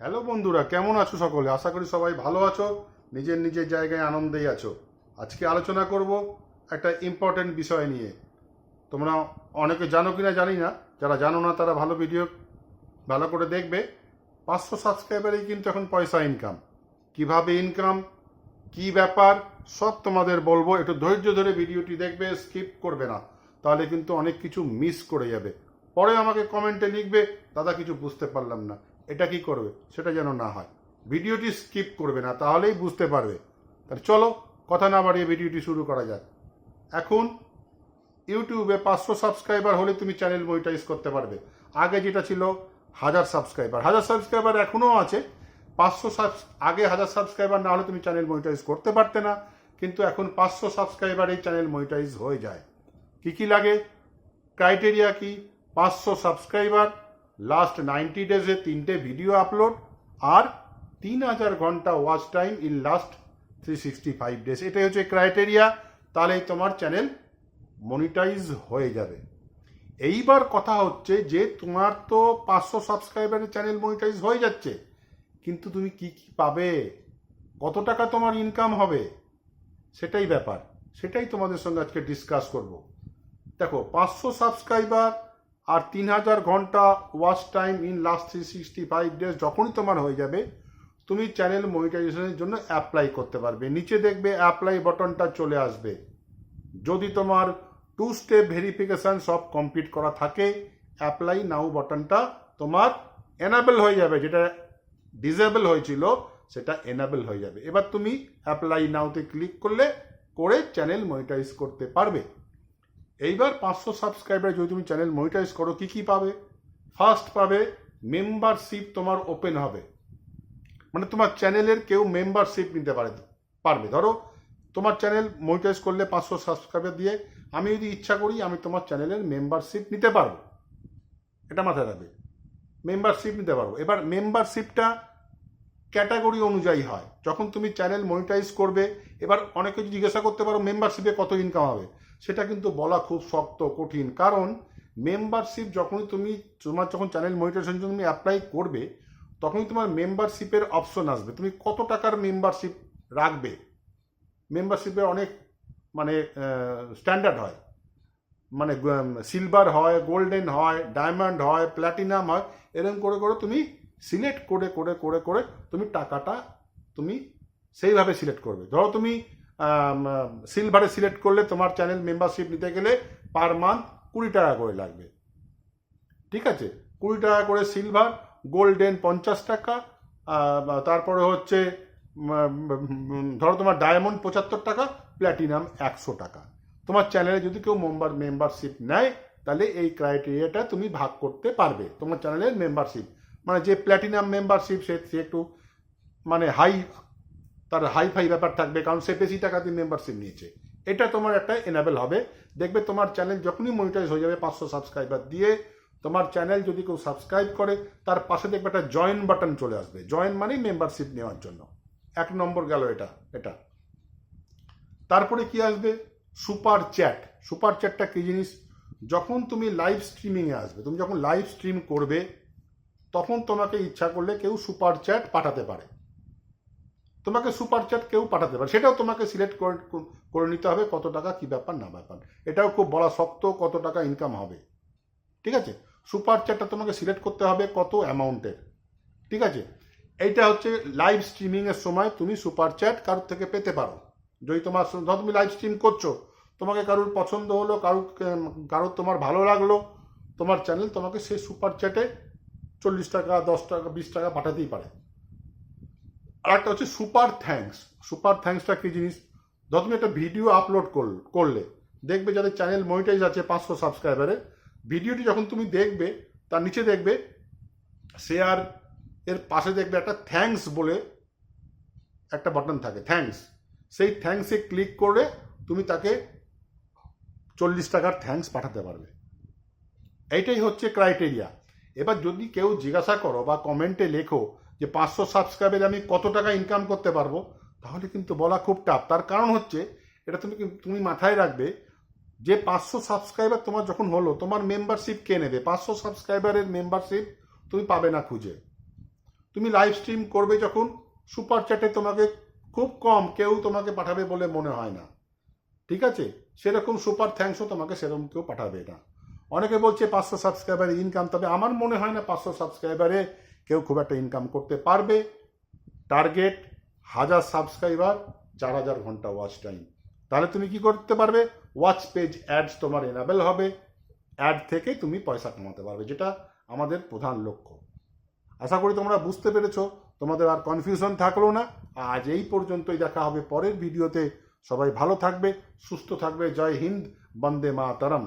Hello বন্ধুরা, কেমন আছো সকলে? আশা করি সবাই ভালো আছো, নিজের নিজের জায়গায় আনন্দেই আছো। আজকে আলোচনা করব একটা ইম্পর্টেন্ট বিষয় নিয়ে। তোমরা অনেকে জানো কি না জানি না, যারা জানো না তারা ভালো ভিডিও ভালো করে দেখবে। পাঁচশো সাবস্ক্রাইবারেই কিন্তু এখন পয়সা ইনকাম কীভাবে ইনকাম কি ব্যাপার, সব তোমাদের বলব। একটু ধৈর্য ধরে ভিডিওটি দেখবে স্কিপ করবে না। তাহলে কিন্তু অনেক কিছু মিস করে যাবে। পরে আমাকে কমেন্টে লিখবে, দাদা কিছু বুঝতে পারলাম না। এটা কি করবে? সেটা যেন না হয়। ভিডিওটি স্কিপ করবে না, তাহলেই বুঝতে পারবে। তাহলে চলো, কথা না বাড়িয়ে ভিডিওটি শুরু করা যাক। এখন, ইউটিউবে পাঁচশো সাবস্ক্রাইবার হলে তুমি চ্যানেল মনিটাইজ করতে পারবে। আগে যেটা ছিল, হাজার সাবস্ক্রাইবার। হাজার সাবস্ক্রাইবার এখনও আছে। পাঁচশো আগে হাজার সাবস্ক্রাইবার না হলে তুমি চ্যানেল মনিটাইজ করতে পারতে না। কিন্তু এখন পাঁচশো সাবস্ক্রাইবারেই চ্যানেল মনিটাইজ হয়ে যায়। কি কি লাগে? ক্রাইটেরিয়া কি? পাঁচশো সাবস্ক্রাইবার। লাস্ট নাইনটি ডেজে তিনটে ভিডিও আপলোড আর তিন হাজার ঘণ্টা watch time in last three sixty five days এটাই হচ্ছে ক্রাইটেরিয়া তাহলে তোমার চ্যানেল মনিটাইজ হয়ে যাবে। এইবার কথা হচ্ছে যে তোমার তো পাঁচশো সাবস্ক্রাইবারের চ্যানেল মনিটাইজ হয়ে যাচ্ছে। কিন্তু তুমি কি কি পাবে? কত টাকা তোমার ইনকাম হবে? সেটাই ব্যাপার। সেটাই তোমাদের সঙ্গে আজকে ডিসকাস করব। দেখো, পাঁচশো সাবস্ক্রাইবার আর তিন হাজার ঘণ্টা watch time in last three sixty five days যখনই তোমার হয়ে যাবে, তুমি চ্যানেল মনিটাইজেশনের জন্য অ্যাপ্লাই করতে পারবে। নিচে দেখবে অ্যাপ্লাই বাটনটা চলে আসবে। যদি তোমার টু স্টেপ ভেরিফিকেশান সব কমপ্লিট করা থাকে অ্যাপ্লাই নাও বাটনটা তোমার এনাবেল হয়ে যাবে। যেটা ডিসেবল হয়েছিল, সেটা এনাবেল হয়ে যাবে। এবার তুমি অ্যাপ্লাই নাওতে ক্লিক করলে, করে চ্যানেল মনিটাইজ করতে পারবে। এইবার পাঁচশো সাবস্ক্রাইবার যদি তুমি চ্যানেল মনিটাইজ করো, কি কি পাবে? ফার্স্ট পাবে মেম্বারশিপ তোমার ওপেন হবে। মানে তোমার চ্যানেলের কেউ মেম্বারশিপ নিতে পারে পারবে। ধরো, তোমার চ্যানেল মনিটাইজ করলে পাঁচশো সাবস্ক্রাইবার দিয়ে আমি যদি ইচ্ছা করি, আমি তোমার চ্যানেলের মেম্বারশিপ নিতে পারব। এটা মাথায় রাখবে। মেম্বারশিপ নিতে পারব। এবার মেম্বারশিপটা ক্যাটাগরি অনুযায়ী হয়। যখন তুমি চ্যানেল মনিটাইজ করবে, এবার অনেকে জিজ্ঞাসা করতে পারো মেম্বারশিপে কত ইনকাম হবে, সেটা কিন্তু বলা খুব শক্ত, কঠিন। কারণ মেম্বারশিপ যখনই তুমি, তোমার যখন চ্যানেল মনিটাইজেশন জন্য তুমি অ্যাপ্লাই করবে, তখনই তোমার মেম্বারশিপের অপশন আসবে। তুমি কত টাকার মেম্বারশিপ রাখবে? মেম্বারশিপের অনেক মানে স্ট্যান্ডার্ড হয়। মানে সিলভার হয় গোল্ডেন হয় ডায়মন্ড হয় প্ল্যাটিনাম হয় এরকম করে করে তুমি সিলেক্ট করে করে করে করে তুমি টাকাটা তুমি সেইভাবে সিলেক্ট করবে। ধরো তুমি সিলভারে সিলেক্ট করলে তোমার চ্যানেল মেম্বারশিপ নিতে গেলে পার মান্থ কুড়ি টাকা করে লাগবে। ঠিক আছে? কুড়ি টাকা করে সিলভার গোল্ডেন পঞ্চাশ টাকা তারপরে হচ্ছে ধরো তোমার ডায়মন্ড পঁচাত্তর টাকা প্ল্যাটিনাম একশো টাকা। তোমার চ্যানেলে যদি কেউ মেম্বার মেম্বারশিপ নেয়, তাহলে এই ক্রাইটেরিয়াটা তুমি ভাগ করতে পারবে। তোমার চ্যানেলের মেম্বারশিপ মানে যে প্ল্যাটিনাম মেম্বারশিপ সে একটু মানে হাই তার হাই ফাই ব্যাপার থাকবে, কারণ সে বেশি টাকা দিয়ে মেম্বারশিপ নিয়েছে। এটা তোমার একটা এনাবেল হবে। দেখবে তোমার চ্যানেল যখনই মনিটাইজ হয়ে যাবে পাঁচশো সাবস্ক্রাইবার দিয়ে, তোমার চ্যানেল যদি কেউ সাবস্ক্রাইব করে, তার পাশে দেখবে একটা জয়েন বাটন চলে আসবে। জয়েন মানেই মেম্বারশিপ নেওয়ার জন্য। এক নম্বর গেল এটা এটা। তারপরে কি আসবে? সুপার চ্যাট সুপার চ্যাটটা কি জিনিস? যখন তুমি লাইভ স্ট্রিমিংয়ে আসবে, তুমি যখন লাইভ স্ট্রিম করবে তখন তোমাকে ইচ্ছা করলে কেউ সুপার চ্যাট পাঠাতে পারে। তোমাকে সুপার চ্যাট কেউ পাঠাতে পারে। সেটাও তোমাকে সিলেক্ট করে নিতে হবে কত টাকা, কি ব্যাপার, না ব্যাপার। এটাও খুব বলা শক্ত কত টাকা ইনকাম হবে। ঠিক আছে? সুপার চ্যাটটা তোমাকে সিলেক্ট করতে হবে কত অ্যামাউন্টের। ঠিক আছে? এইটা হচ্ছে লাইভ স্ট্রিমিংয়ের সময় তুমি সুপার চ্যাট কারোর থেকে পেতে পারো। যদি তোমার ধর তুমি লাইভ স্ট্রিম করছ, তোমাকে কারোর পছন্দ হলো, কারোর কারোর তোমার ভালো লাগল, তোমার চ্যানেল তোমাকে সেই সুপার চ্যাটে চল্লিশ টাকা, দশ টাকা, বিশ টাকা পাঠাতেই পারে। আর একটা হচ্ছে সুপার থ্যাঙ্কস। সুপার থ্যাঙ্কসটা কি জিনিস? ধর তুমি একটা ভিডিও আপলোড করলে, দেখবে যাদের চ্যানেল মনিটাইজ আছে পাঁচশো সাবস্ক্রাইবারে ভিডিওটি যখন তুমি দেখবে, তার নিচে দেখবে শেয়ার এর পাশে দেখবে একটা থ্যাঙ্কস বলে একটা বাটন থাকে, থ্যাঙ্কস। সেই থ্যাঙ্কসে ক্লিক করে তুমি তাকে চল্লিশ টাকার থ্যাঙ্কস পাঠাতে পারবে। এইটাই হচ্ছে ক্রাইটেরিয়া এবার যদি কেউ জিজ্ঞাসা করো বা কমেন্টে লেখো যে পাঁচশো সাবস্ক্রাইবারে আমি কত টাকা ইনকাম করতে পারব, তাহলে কিন্তু বলা খুব টাফ তার কারণ হচ্ছে, এটা তুমি তুমি মাথায় রাখবে, যে পাঁচশো সাবস্ক্রাইবার তোমার যখন হলো, তোমার মেম্বারশিপ কে নেবে? পাঁচশো সাবস্ক্রাইবারের মেম্বারশিপ তুমি পাবে না খুঁজে। তুমি লাইভ স্ট্রিম করবে যখন সুপার চ্যাটে তোমাকে খুব কম কেউ তোমাকে পাঠাবে বলে মনে হয় না। ঠিক আছে? সেরকম সুপার থ্যাঙ্কসও তোমাকে সেরকম কেউ পাঠাবে না। অনেকে বলছে পাঁচশো সাবস্ক্রাইবারে ইনকাম তবে আমার মনে হয় না পাঁচশো সাবস্ক্রাইবারে কেউ খুব একটা ইনকাম করতে পারবে। টার্গেট হাজার সাবস্ক্রাইবার চার হাজার ঘণ্টা ওয়াচ টাইম তাহলে তুমি কি করতে পারবে? ওয়াচ পেজ অ্যাডস তোমার এনাবেল হবে। অ্যাড থেকে তুমি পয়সা কামাতে পারবে, যেটা আমাদের প্রধান লক্ষ্য। আশা করি তোমরা বুঝতে পেরেছ, তোমাদের আর কনফিউশন থাকল না। আজ এই পর্যন্তই দেখা হবে পরের ভিডিওতে। সবাই ভালো থাকবে, সুস্থ থাকবে। জয় হিন্দ, বন্দে মাতরম।